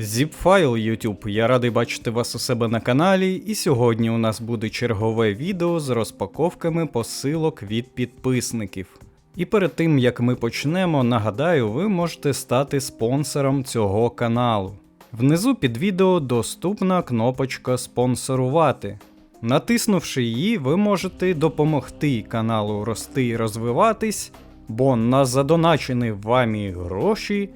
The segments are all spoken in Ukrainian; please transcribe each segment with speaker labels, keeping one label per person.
Speaker 1: Zipfile YouTube, я радий бачити вас у себе на каналі, і сьогодні у нас буде чергове відео з розпаковками посилок від підписників. І перед тим як ми почнемо, нагадаю, ви можете стати спонсором цього каналу. Внизу під відео доступна кнопочка спонсорувати. Натиснувши її, ви можете допомогти каналу рости і розвиватись, бо на задоначені вамі гроші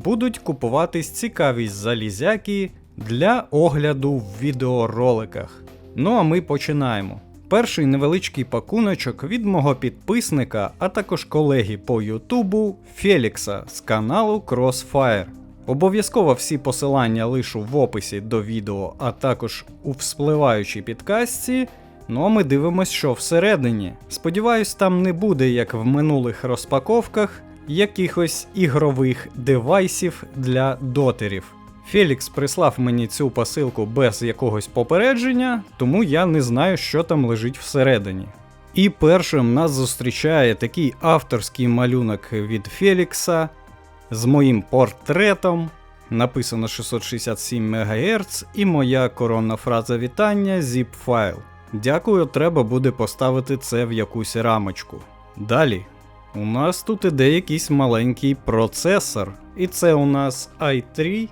Speaker 1: будуть купуватись цікаві залізяки для огляду в відеороликах. Ну а ми починаємо. Перший невеличкий пакуночок від мого підписника, а також колеги по Ютубу Фелікса з каналу Crossfire. Обов'язково всі посилання лишу в описі до відео, а також у вспливаючій підкастці. Ну а ми дивимось, що всередині. Сподіваюсь, там не буде, як в минулих розпаковках, якихось ігрових девайсів для дотерів. Фелікс прислав мені цю посилку без якогось попередження, тому я не знаю, що там лежить всередині. І першим нас зустрічає такий авторський малюнок від Фелікса з моїм портретом. Написано 667 МГц і моя коронна фраза вітання zip файл. Дякую, треба буде поставити це в якусь рамочку. Далі. У нас тут іде якийсь маленький процесор, і це у нас i3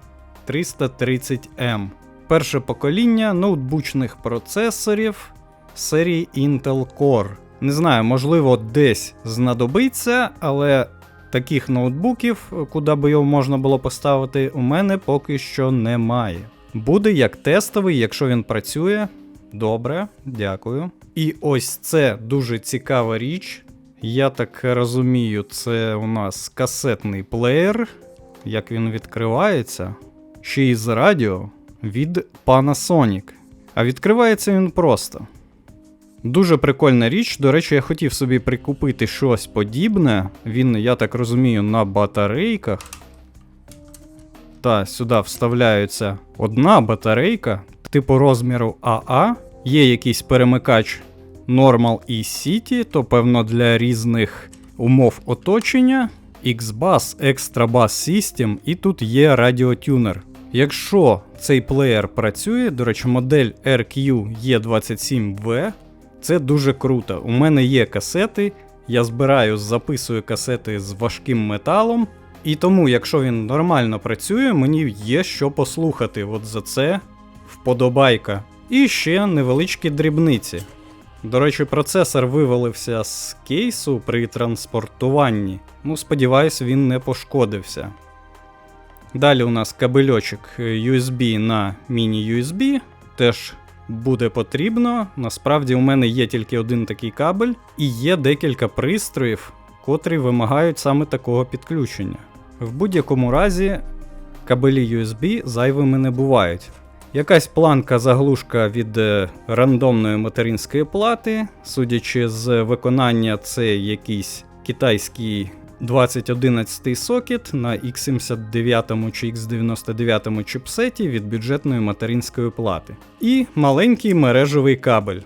Speaker 1: 330M. Перше покоління ноутбучних процесорів серії Intel Core. Не знаю, можливо, десь знадобиться, але таких ноутбуків, куди би його можна було поставити, у мене поки що немає. Буде як тестовий, якщо він працює. Добре, дякую. І ось це дуже цікава річ. Я так розумію, це у нас касетний плеєр. Як він відкривається? Ще й з радіо від Panasonic. А відкривається він просто. Дуже прикольна річ. До речі, я хотів собі прикупити щось подібне. Він, я так розумію, на батарейках. Та сюди вставляється одна батарейка, типу розміру АА. Є якийсь перемикач Normal і City, то певно для різних умов оточення. X-Bass Extra Bass System, і тут є радіотюнер. Якщо цей плеєр працює, до речі, модель RQ-E27V, це дуже круто. У мене є касети, я збираю, записую касети з важким металом. І тому, якщо він нормально працює, мені є що послухати. От за це вподобайка. І ще невеличкі дрібниці. До речі, процесор вивалився з кейсу при транспортуванні. Ну, сподіваюсь, він не пошкодився. Далі у нас кабельочок USB на міні-USB. Теж буде потрібно. Насправді, у мене є тільки один такий кабель, і є декілька пристроїв, котрі вимагають саме такого підключення. В будь-якому разі, кабелі USB зайвими не бувають. Якась планка заглушка від е, рандомної материнської плати. Судячи з виконання, це якийсь китайський 2011 сокет на X79 чи X99 чіпсеті від бюджетної материнської плати. І маленький мережевий кабель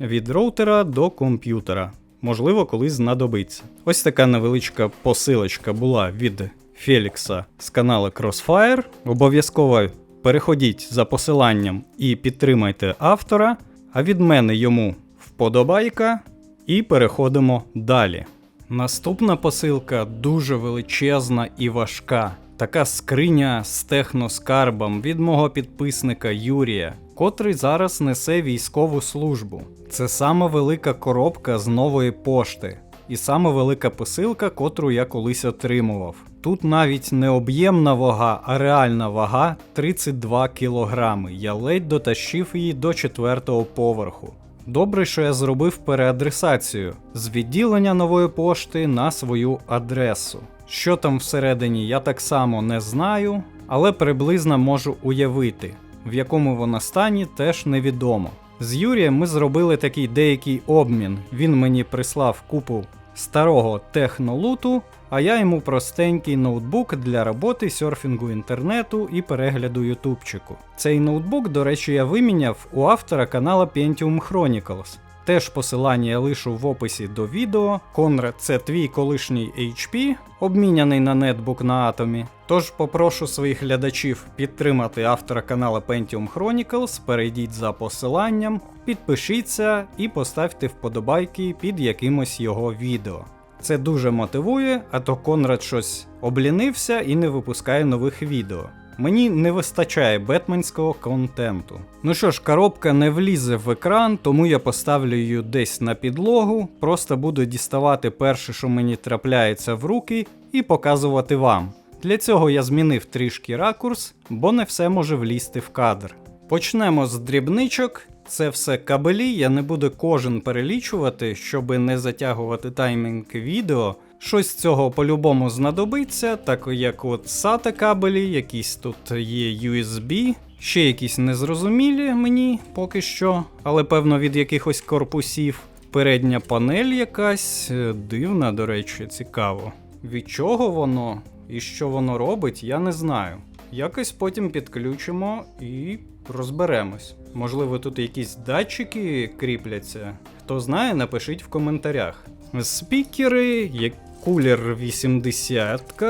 Speaker 1: від роутера до комп'ютера. Можливо, колись знадобиться. Ось така невеличка посилочка була від Фелікса з каналу Crossfire. Обов'язково переходіть за посиланням і підтримайте автора, а від мене йому вподобайка. І переходимо далі. Наступна посилка дуже величезна і важка. Така скриня з техноскарбом від мого підписника Юрія, котрий зараз несе військову службу. Це сама велика коробка з нової пошти. І саме велика посилка, котру я колись отримував. Тут навіть не об'ємна вага, а реальна вага 32 кг. Я ледь дотащив її до четвертого поверху. Добре, що я зробив переадресацію з відділення нової пошти на свою адресу. Що там всередині, я так само не знаю, але приблизно можу уявити, в якому вона стані теж невідомо. З Юрієм ми зробили такий деякий обмін. Він мені прислав купу старого технолуту, а я йому простенький ноутбук для роботи, серфінгу інтернету і перегляду ютубчику. Цей ноутбук, до речі, я виміняв у автора канала Pentium Chronicles. Теж посилання я лишу в описі до відео. Конрад це твій колишній HP, обміняний на нетбук на атомі. Тож попрошу своїх глядачів підтримати автора каналу Pentium Chronicles, перейдіть за посиланням, підпишіться і поставте вподобайки під якимось його відео. Це дуже мотивує, а то Конрад щось облінився і не випускає нових відео. Мені не вистачає бетменського контенту. Ну що ж, коробка не влізе в екран, тому я поставлю її десь на підлогу, просто буду діставати перше, що мені трапляється в руки, і показувати вам. Для цього я змінив трішки ракурс, бо не все може влізти в кадр. Почнемо з дрібничок. Це все кабелі, я не буду кожен перелічувати, щоб не затягувати таймінг відео. Щось цього по-любому знадобиться, так як от SATA кабелі, якісь тут є USB, ще якісь незрозумілі мені поки що, але певно від якихось корпусів. Передня панель якась е, дивна, до речі, цікаво. Від чого воно і що воно робить, я не знаю. Якось потім підключимо і розберемось. Можливо, тут якісь датчики кріпляться. Хто знає, напишіть в коментарях. Спікери, як кулер 80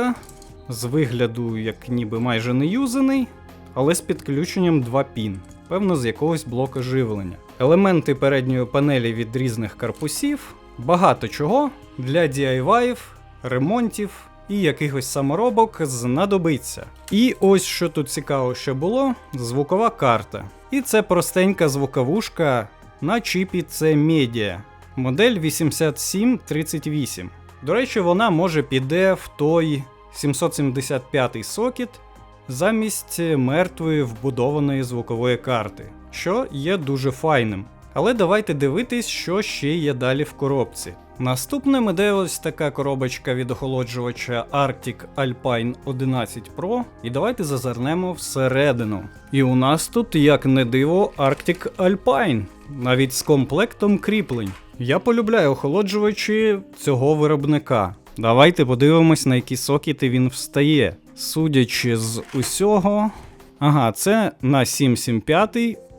Speaker 1: з вигляду як ніби майже не юзаний, але з підключенням 2 пін, певно, з якогось блока живлення. Елементи передньої панелі від різних корпусів, багато чого для DIY, ремонтів і якихось саморобок знадобиться. І ось що тут цікаво, що було: звукова карта. І це простенька звуковушка на чіпі це Media, модель 8738. До речі, вона може піде в той 775 сокет замість мертвої вбудованої звукової карти, що є дуже файним. Але давайте дивитись, що ще є далі в коробці. Наступним іде ось така коробочка від охолоджувача Arctic Alpine 11 Pro. І давайте зазирнемо всередину. І у нас тут, як не диво, Arctic Alpine, навіть з комплектом кріплень. Я полюбляю охолоджувачі цього виробника. Давайте подивимось, на які сокети він встає. Судячи з усього. Ага, це на 775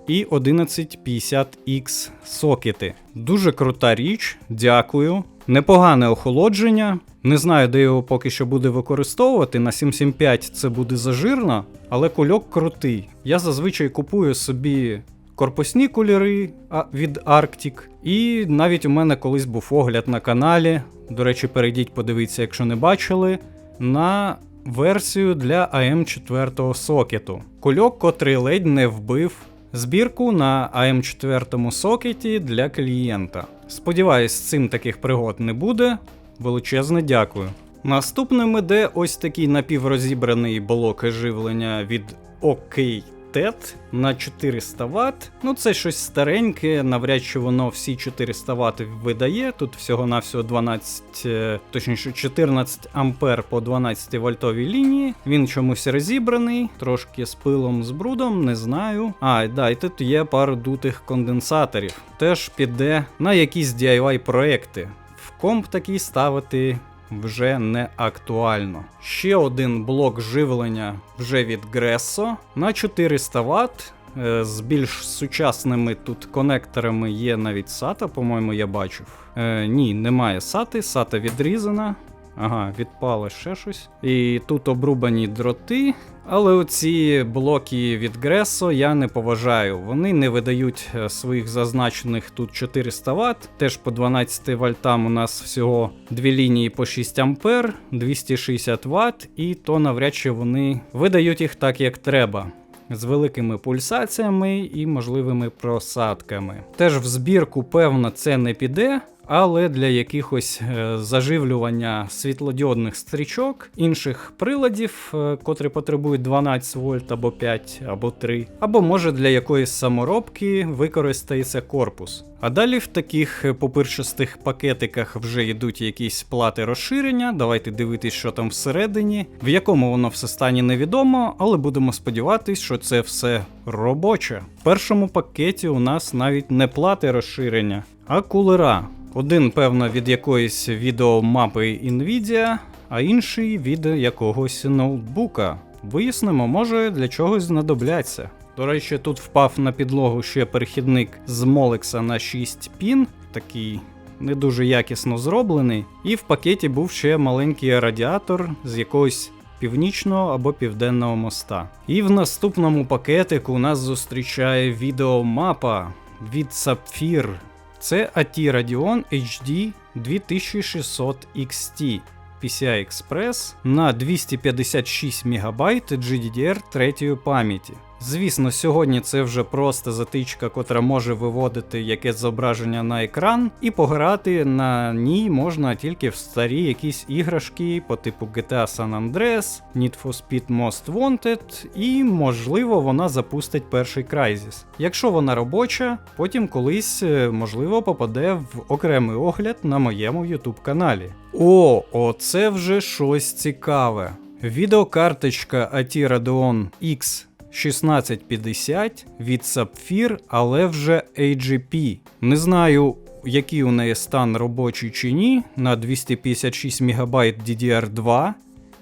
Speaker 1: і 1150X сокети. Дуже крута річ, дякую. Непогане охолодження. Не знаю, де його поки що буде використовувати. На 775 це буде зажирно, але кульок крутий. Я зазвичай купую собі корпусні кольори від Arctic. І навіть у мене колись був огляд на каналі. До речі, перейдіть, подивіться, якщо не бачили. На версію для AM4 сокету. Кульок, котрий ледь не вбив збірку на AM4 сокеті для клієнта. Сподіваюсь, з цим таких пригод не буде. Величезне дякую. Наступним іде ось такий напіврозібраний блок живлення від OK TED на 400 Вт. Ну, це щось стареньке, навряд чи воно всі 400 Вт видає. Тут всього-навсього 12, е, точніше 14 ампер по 12 вольтовій лінії. Він чомусь розібраний, трошки з пилом, з брудом, не знаю. А, да, і тут є пару дутих конденсаторів. Теж піде на якісь DIY проекти. В комп такий ставити вже не актуально. Ще один блок живлення вже від Gresso на 400 Вт. Е, з більш сучасними тут конекторами є навіть SATA, по-моєму, я бачив. Е, Ні, немає SATA, SATA відрізана. Ага, відпало ще щось. І тут обрубані дроти. Але оці блоки від Гресо я не поважаю. Вони не видають е, своїх зазначених тут 400 Вт. Теж по 12 вольтам у нас всього дві лінії по 6 ампер, 260 Вт, і то навряд чи вони видають їх так, як треба. З великими пульсаціями і можливими просадками. Теж в збірку, певно, це не піде, але для якихось е, заживлювання світлодіодних стрічок, інших приладів, е, котрі потребують 12 вольт або 5 або 3, або може для якоїсь саморобки використається корпус. А далі в таких попирчастих пакетиках вже йдуть якісь плати розширення. Давайте дивитись, що там всередині, в якому воно все стані невідомо, але будемо сподіватись, що це все робоче. В першому пакеті у нас навіть не плати розширення, а кулера. Один, певно, від якоїсь відеомапи Nvidia, а інший від якогось ноутбука. Вияснимо, може для чогось знадобляться. До речі, тут впав на підлогу ще перехідник з Молекса на 6 пін, такий не дуже якісно зроблений. І в пакеті був ще маленький радіатор з якогось північного або південного моста. І в наступному пакетику нас зустрічає відеомапа від Sapphire. Це AT Radeon HD 2600 XT. PCI Express на 256 МБ GDDR 3 пам'яті. Звісно, сьогодні це вже просто затичка, котра може виводити якесь зображення на екран, і пограти на ній можна тільки в старі якісь іграшки по типу GTA San Andreas, Need for Speed Most Wanted, і можливо вона запустить перший Crysis. Якщо вона робоча, потім колись е, можливо попаде в окремий огляд на моєму YouTube каналі. О, оце вже щось цікаве. Відеокарточка AT Radeon X 1650 від Sapphire, але вже AGP. Не знаю, який у неї стан робочий чи ні, на 256 МБ DDR2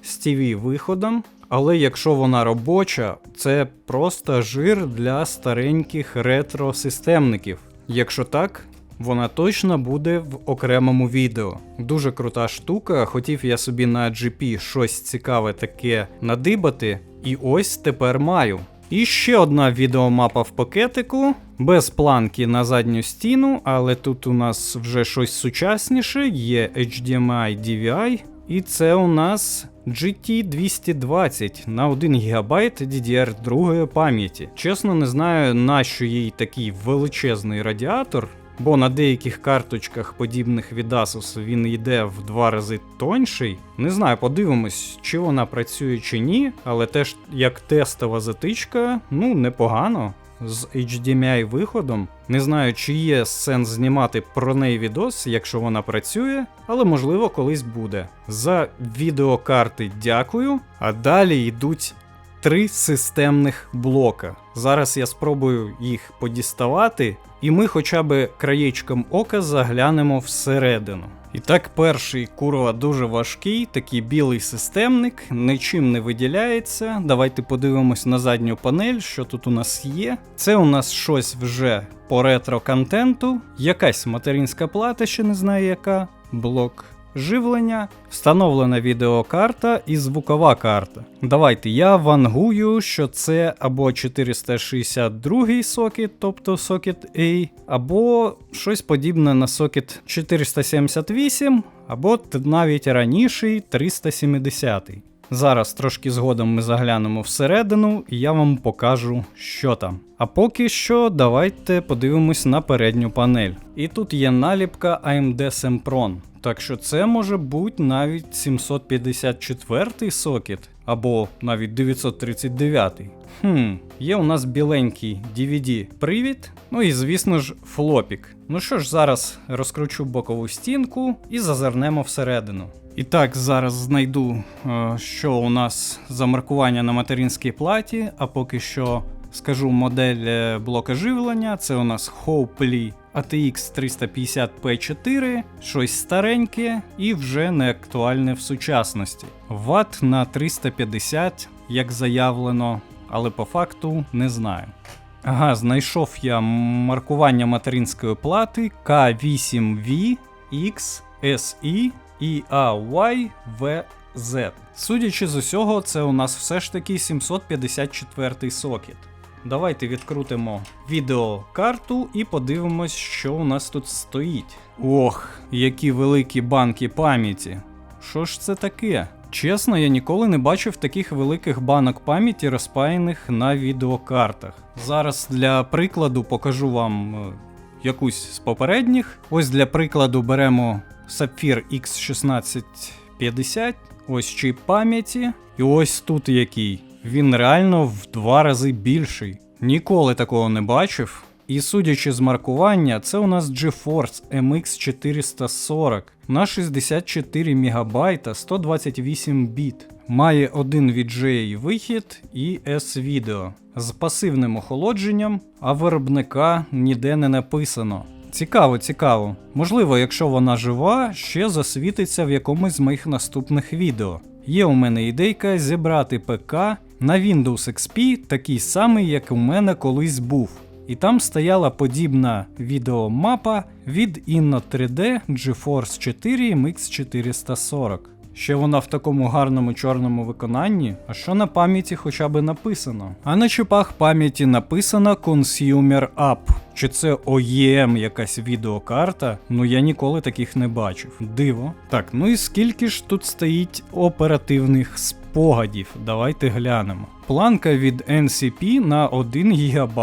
Speaker 1: з TV виходом. Але якщо вона робоча, це просто жир для стареньких ретро-системників. Якщо так, вона точно буде в окремому відео. Дуже крута штука. Хотів я собі на GP щось цікаве таке надибати, і ось тепер маю. І ще одна відеомапа в пакетику, без планки на задню стіну, але тут у нас вже щось сучасніше, є HDMI DVI, і це у нас GT220 на 1 ГБ DDR2 пам'яті. Чесно, не знаю, нащо їй такий величезний радіатор. Бо на деяких карточках, подібних від Asus, він йде в два рази тонший. Не знаю, подивимось, чи вона працює чи ні, але теж як тестова затичка, ну непогано. З HDMI виходом. Не знаю, чи є сенс знімати про неї відос, якщо вона працює, але можливо колись буде. За відеокарти дякую, а далі йдуть три системних блока. Зараз я спробую їх подіставати, і ми хоча б краєчком ока заглянемо всередину. І так, перший курва дуже важкий, такий білий системник, нічим не виділяється. Давайте подивимось на задню панель, що тут у нас є. Це у нас щось вже по ретро-контенту, якась материнська плата, ще не знаю яка, блок живлення, встановлена відеокарта і звукова карта. Давайте я вангую, що це або 462 сокет, тобто сокет A, або щось подібне на сокет 478, або навіть раніший 370. Зараз трошки згодом ми заглянемо всередину, і я вам покажу, що там. А поки що, давайте подивимось на передню панель. І тут є наліпка AMD Sempron. Так що це може бути навіть 754 сокет, або навіть 939. Хм, є у нас біленький DVD-привід, ну і звісно ж флопік. Ну що ж, зараз розкручу бокову стінку і зазирнемо всередину. І так, зараз знайду, е, що у нас за маркування на материнській платі, а поки що скажу модель е, блока живлення. Це у нас Hopely ATX 350P4, щось стареньке і вже не актуальне в сучасності. Ват на 350, як заявлено, але по факту не знаю. Ага, знайшов я маркування материнської плати K8V X SE і AYVZ. Судячи з усього, це у нас все ж таки 754 сокет. Давайте відкрутимо відеокарту і подивимось, що у нас тут стоїть. Ох, які великі банки пам'яті. Що ж це таке? Чесно, я ніколи не бачив таких великих банок пам'яті, розпаяних на відеокартах. Зараз для прикладу покажу вам е, якусь з попередніх. Ось для прикладу беремо Sapphire X1650, ось чип пам'яті, і ось тут який. Він реально в два рази більший. Ніколи такого не бачив. І судячи з маркування, це у нас GeForce MX 440 на 64 МБ 128 біт. Має один VGA вихід і S-Video з пасивним охолодженням, а виробника ніде не написано. Цікаво, цікаво. Можливо, якщо вона жива, ще засвітиться в якомусь з моїх наступних відео. Є у мене ідейка зібрати ПК На Windows XP такий самий, як у мене колись був. І там стояла подібна відеомапа від Inno 3D GeForce 4 MX 440. Ще вона в такому гарному чорному виконанні, а що на пам'яті хоча б написано. А на чіпах пам'яті написано Consumer App. Чи це OEM якась відеокарта? Ну я ніколи таких не бачив. Диво. Так, ну і скільки ж тут стоїть оперативних спогадів? Давайте глянемо. Планка від NCP на 1 ГБ.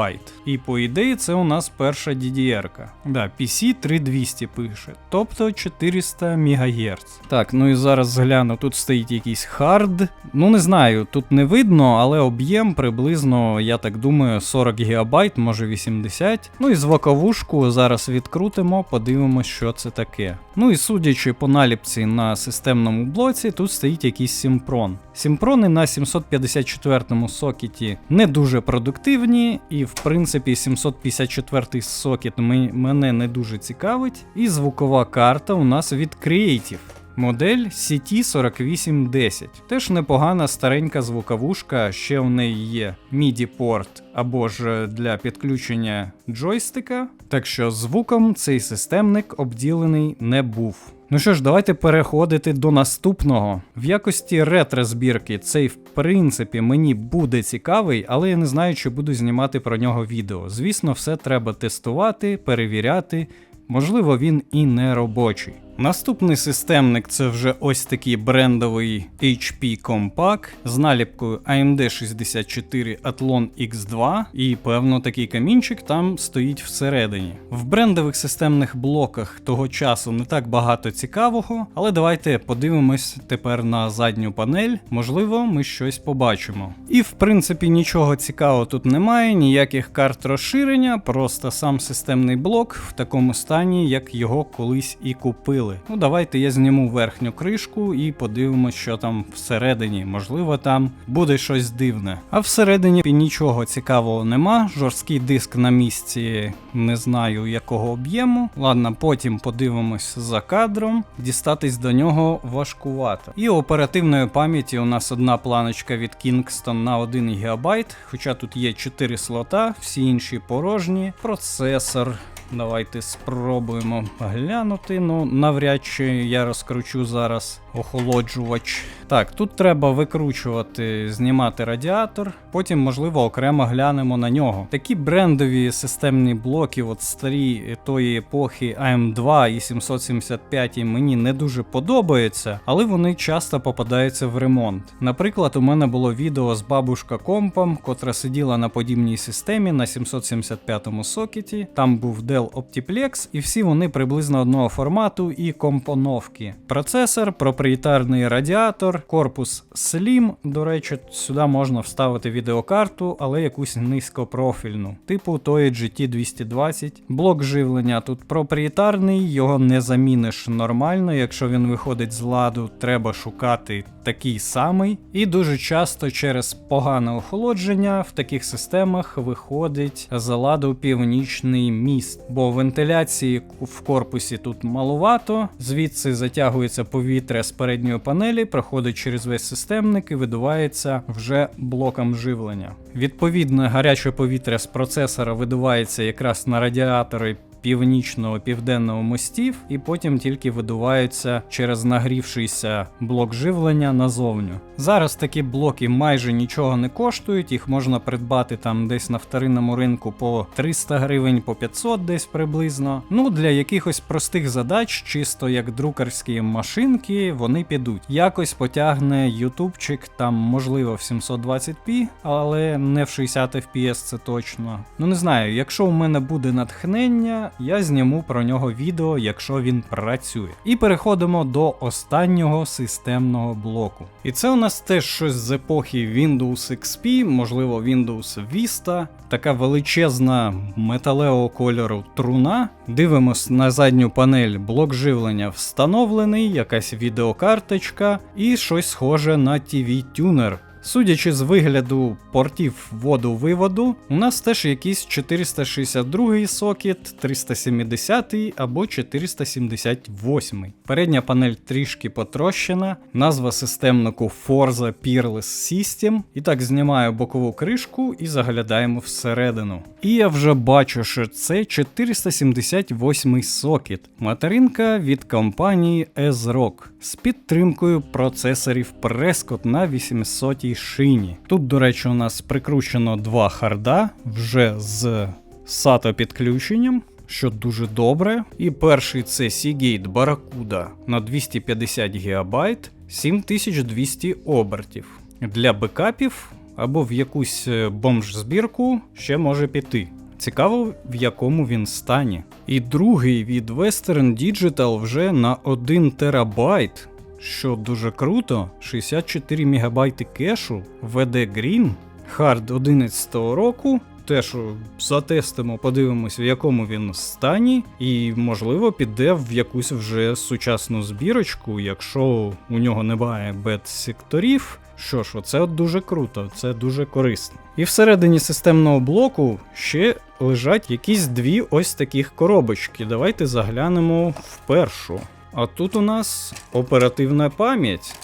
Speaker 1: І по ідеї це у нас перша DDR-ка. Да, PC 3200 пише, тобто 400 МГц. Так, ну і зараз гляну, тут стоїть якийсь хард. Ну не знаю, тут не видно, але об'єм приблизно, я так думаю, 40 ГБ, може 80. Ну і звуковушку зараз відкрутимо, подивимось, що це таке. Ну і судячи по наліпці на системному блоці, тут стоїть якийсь симпрон. Симпрони на 754 сокеті не дуже продуктивні, і в принципі 754 сокет мене не дуже цікавить. І звукова карта у нас від Creative. Модель CT4810. Теж непогана старенька звуковушка, ще в неї є MIDI-порт або ж для підключення джойстика. Так що звуком цей системник обділений не був. Ну що ж, давайте переходити до наступного. В якості ретро-збірки цей, в принципі, мені буде цікавий, але я не знаю, чи буду знімати про нього відео. Звісно, все треба тестувати, перевіряти. Можливо, він і не робочий. Наступний системник це вже ось такий брендовий HP Compaq з наліпкою AMD 64 Athlon X2, і певно такий камінчик там стоїть всередині. В брендових системних блоках того часу не так багато цікавого, але давайте подивимось тепер на задню панель, можливо, ми щось побачимо. І в принципі нічого цікавого тут немає, ніяких карт розширення, просто сам системний блок в такому стані, як його колись і купили. Ну, давайте я зніму верхню кришку і подивимось, що там всередині. Можливо, там буде щось дивне. А всередині нічого цікавого нема. Жорсткий диск на місці, не знаю якого об'єму. Ладно, потім подивимось за кадром. Дістатись до нього важкувато. І оперативної пам'яті у нас одна планочка від Kingston на 1 ГБ, хоча тут є 4 слота, всі інші порожні. Процесор. Давайте спробуємо глянути. Ну, навряд чи я розкручу зараз охолоджувач. Так, тут треба викручувати, знімати радіатор, потім, можливо, окремо глянемо на нього. Такі брендові системні блоки, от старі тої епохи AM2 і 775 мені не дуже подобаються, але вони часто попадаються в ремонт. Наприклад, у мене було відео з бабушка компом, котра сиділа на подібній системі на 775 сокеті. Там був Dell Optiplex, і всі вони приблизно одного формату і компоновки. Процесор, проприєтарний радіатор, корпус Slim. До речі, сюди можна вставити відеокарту, але якусь низькопрофільну, типу тої GT220. Блок живлення тут проприєтарний, його не заміниш нормально. Якщо він виходить з ладу, треба шукати такий самий. І дуже часто через погане охолодження в таких системах виходить з ладу північний міст, бо вентиляції в корпусі тут маловато, звідси затягується повітря з передньої панелі, проходить через весь системник і видувається вже блоком живлення. Відповідно, гаряче повітря з процесора видувається якраз на радіатори північного південного мостів, і потім тільки видуваються через нагрівшийся блок живлення назовню. Зараз такі блоки майже нічого не коштують, їх можна придбати там десь на вторинному ринку по 300 гривень, по 500 десь приблизно. Ну для якихось простих задач, чисто як друкарські машинки, вони підуть. Якось потягне ютубчик, там можливо в 720p, але не в 60 fps це точно. Ну не знаю, якщо у мене буде натхнення, я зніму про нього відео, якщо він працює. І переходимо до останнього системного блоку. І це у нас теж щось з епохи Windows XP, можливо, Windows Vista. Така величезна металевого кольору труна. Дивимось на задню панель, блок живлення встановлений, якась відеокарточка і щось схоже на TV-тюнер. Судячи з вигляду портів вводу-виводу, у нас теж якийсь 462 сокет, 370 або 478. Передня панель трішки потрощена, назва системнику Forza Peerless System. І так знімаю бокову кришку і заглядаємо всередину. І я вже бачу, що це 478 сокет, материнка від компанії S-Rock з підтримкою процесорів Prescott на 800 шині. Тут, до речі, у нас прикручено два харда вже з SATA підключенням. Що дуже добре. І перший це Seagate Barracuda на 250 ГБ 7200 обертів. Для бекапів або в якусь е, бомж-збірку ще може піти. Цікаво, в якому він стані. І другий від Western Digital вже на 1 терабайт, що дуже круто, 64 МБ кешу, VD Green, хард 11 року. Теж затестимо, подивимось, в якому він стані, і, можливо, піде в якусь вже сучасну збірочку, якщо у нього немає бет-секторів. Що ж, оце от дуже круто, це дуже корисно. І всередині системного блоку ще лежать якісь дві ось таких коробочки. Давайте заглянемо в першу. А тут у нас оперативна пам'ять.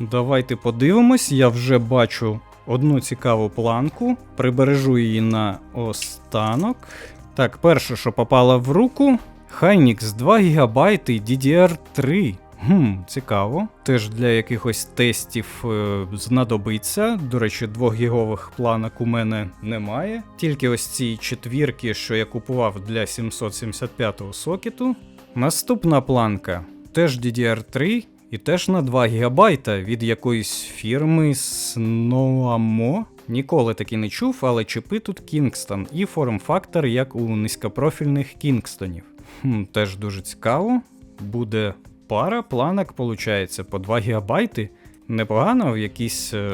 Speaker 1: Давайте подивимось, я вже бачу одну цікаву планку, прибережу її на останок. Так, перше, що попало в руку, Hynix 2 ГБ DDR3. Хм, цікаво. Теж для якихось тестів е, знадобиться. До речі, 2 гігових планок у мене немає. Тільки ось ці четвірки, що я купував для 775-го сокету. Наступна планка теж DDR3 і теж на 2 ГБ від якоїсь фірми Snoamo. Ніколи таки не чув, але чипи тут Kingston і форм-фактор, як у низькопрофільних Кінгстонів. Хм, Теж дуже цікаво. Буде пара планок, виходить, по 2 ГБ. Непогано, в якийсь е,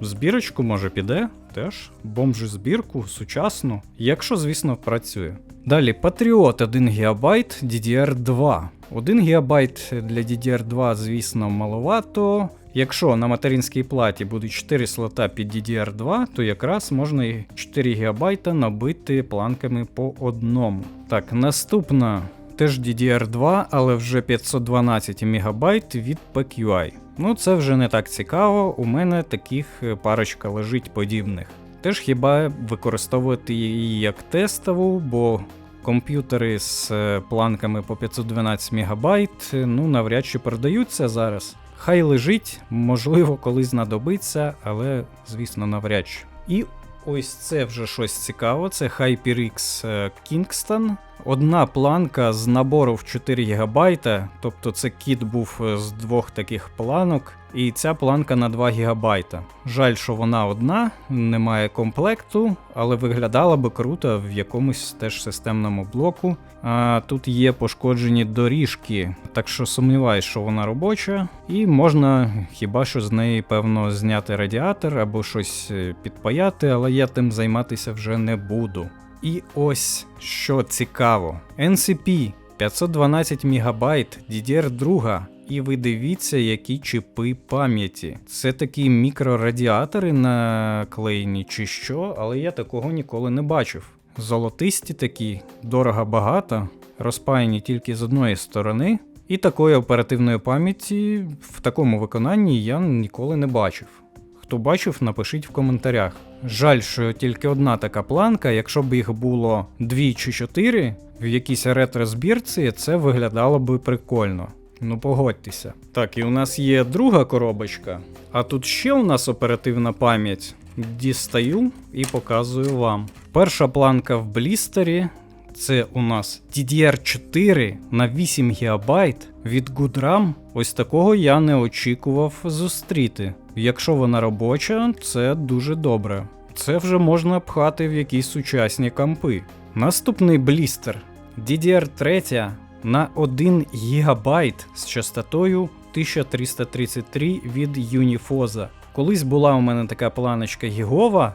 Speaker 1: збірочку може піде. Теж бомжу збірку, сучасну, якщо, звісно, працює. Далі Patriot 1 ГБ DDR2. 1 ГБ для DDR2, звісно, маловато. Якщо на материнській платі будуть 4 слота під DDR2, то якраз можна і 4 ГБ набити планками по одному. Так, наступна теж DDR2, але вже 512 МБ від PQI. Ну це вже не так цікаво, у мене таких парочка лежить подібних. Теж хіба використовувати її як тестову, бо комп'ютери з е, планками по 512 МБ ну навряд чи продаються зараз. Хай лежить, можливо, колись знадобиться, але, звісно, навряд чи. І ось це вже щось цікаве. Це HyperX е, Kingston. Одна планка з набору в 4 ГБ, тобто це кіт був е, з двох таких планок, і ця планка на 2 ГБ. Жаль, що вона одна, немає комплекту, але виглядала би круто в якомусь теж системному блоку. А Тут є пошкоджені доріжки, так що сумніваюсь, що вона робоча, і можна хіба що з неї, певно, зняти радіатор або щось е, підпаяти, але я тим займатися вже не буду. І ось що цікаво: NCP 512 МБ DDR2. І ви дивіться, які чипи пам'яті. Це такі мікрорадіатори наклеєні чи що, але я такого ніколи не бачив. Золотисті такі, дорого багато, розпаяні тільки з одної сторони. І такої оперативної пам'яті в такому виконанні я ніколи не бачив. Хто бачив, напишіть в коментарях. Жаль, що тільки одна така планка, якщо б їх було дві чи чотири в якійсь ретро-збірці, це виглядало би прикольно. Ну погодьтеся. Так, і у нас є друга коробочка, а тут ще у нас оперативна пам'ять. Дістаю і показую вам. Перша планка в блістері. Це у нас DDR4 на 8 ГБ від Goodram. Ось такого я не очікував зустріти. Якщо вона робоча, це дуже добре. Це вже можна пхати в якісь сучасні компи. Наступний блістер DDR3 на 1 ГБ з частотою 1333 від Unifosa. Колись була у мене така планочка гігова,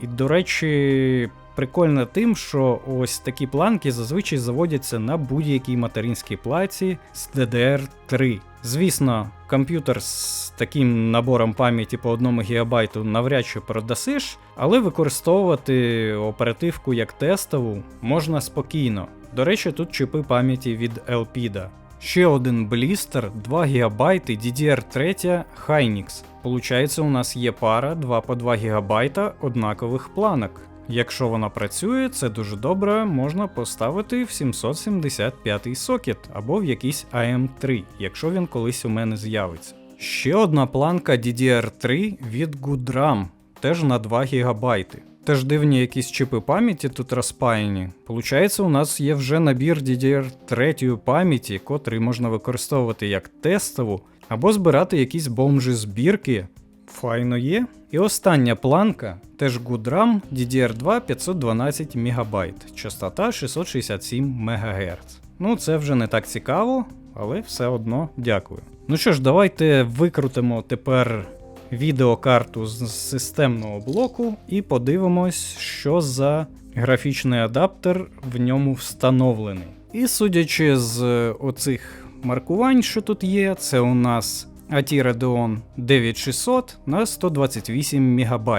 Speaker 1: і, до речі, прикольна тим, що ось такі планки зазвичай заводяться на будь-якій материнській платі з DDR3. Звісно, комп'ютер з таким набором пам'яті по 1 ГБ навряд чи продасиш, але використовувати оперативку як тестову можна спокійно. До речі, тут чипи пам'яті від Elpida. Ще один блістер 2 ГБ DDR3 Hynix. Получається, у нас є пара 2 по 2 ГБ однакових планок. Якщо вона працює, це дуже добре, можна поставити в 775 сокет або в якийсь AM3, якщо він колись у мене з'явиться. Ще одна планка DDR3 від Goodram, теж на 2 ГБ. Теж дивні якісь чипи пам'яті тут розпаяні. Получається, у нас є вже набір DDR3 пам'яті, котрий можна використовувати як тестову, або збирати якісь бомжі збірки. Файно є. І остання планка, теж Goodram DDR2 512 МБ, частота 667 МГц. Ну, це вже не так цікаво, але все одно дякую. Ну що ж, давайте викрутимо тепер відеокарту з системного блоку і подивимось, що за графічний адаптер в ньому встановлений. І судячи з оцих маркувань, що тут є, це у нас AT Radeon 9600 на 128 МБ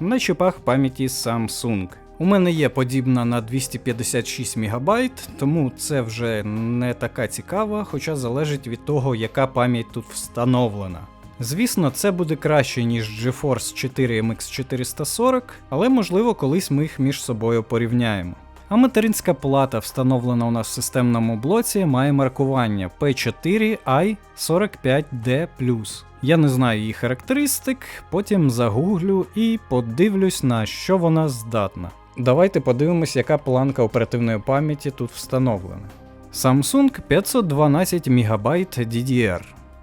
Speaker 1: на чипах пам'яті Samsung. У мене є подібна на 256 МБ, тому це вже не така цікава, хоча залежить від того, яка пам'ять тут встановлена. Звісно, це буде краще, ніж GeForce 4 MX 440, але можливо колись ми їх між собою порівняємо. А материнська плата, встановлена у нас в системному блоці, має маркування P4i45D. Я не знаю її характеристик, потім загуглю і подивлюсь, на що вона здатна. Давайте подивимось, яка планка оперативної пам'яті тут встановлена. Samsung 512 МБ DDR,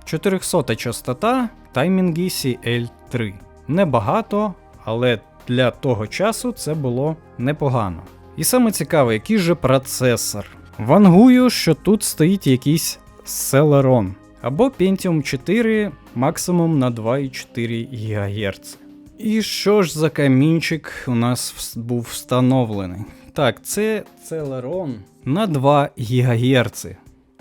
Speaker 1: 400 частота, таймінги CL3. Небагато, але для того часу це було непогано. І саме цікаве, який же процесор. Вангую, що тут стоїть якийсь Celeron або Pentium 4 максимум на 2,4 ГГц. І що ж за камінчик у нас був встановлений? Так, це Celeron на 2 ГГц.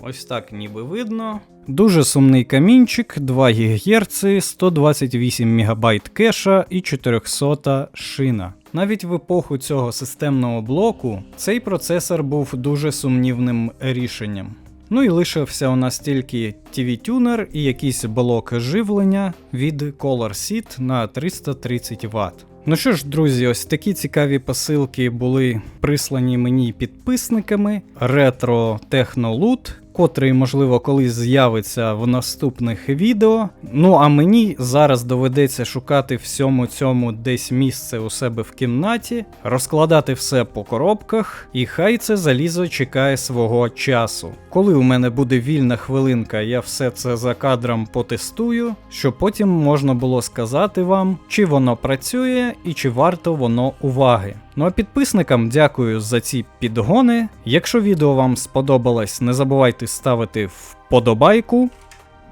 Speaker 1: Ось так ніби видно. Дуже сумний камінчик, 2 ГГц, 128 МБ кеша і 400 шина. Навіть в епоху цього системного блоку цей процесор був дуже сумнівним рішенням. Ну і лишився у нас тільки TV-тюнер і якийсь блок живлення від Color Seed на 330 Вт. Ну що ж, друзі, ось такі цікаві посилки були прислані мені підписниками. Ретро Технолут котрий, можливо, колись з'явиться в наступних відео. Ну а мені зараз доведеться шукати всьому цьому десь місце у себе в кімнаті, розкладати все по коробках, і хай це залізо чекає свого часу. Коли у мене буде вільна хвилинка, я все це за кадром потестую, щоб потім можна було сказати вам, чи воно працює і чи варто воно уваги. Ну а підписникам дякую за ці підгони. Якщо відео вам сподобалось, не забувайте ставити вподобайку.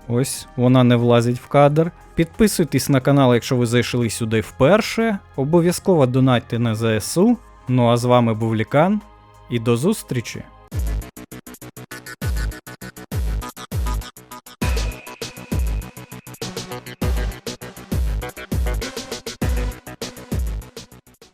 Speaker 1: Ось вона не влазить в кадр. Підписуйтесь на канал, якщо ви зайшли сюди вперше. Обов'язково донатьте на ЗСУ. Ну а з вами був Лікан і до зустрічі!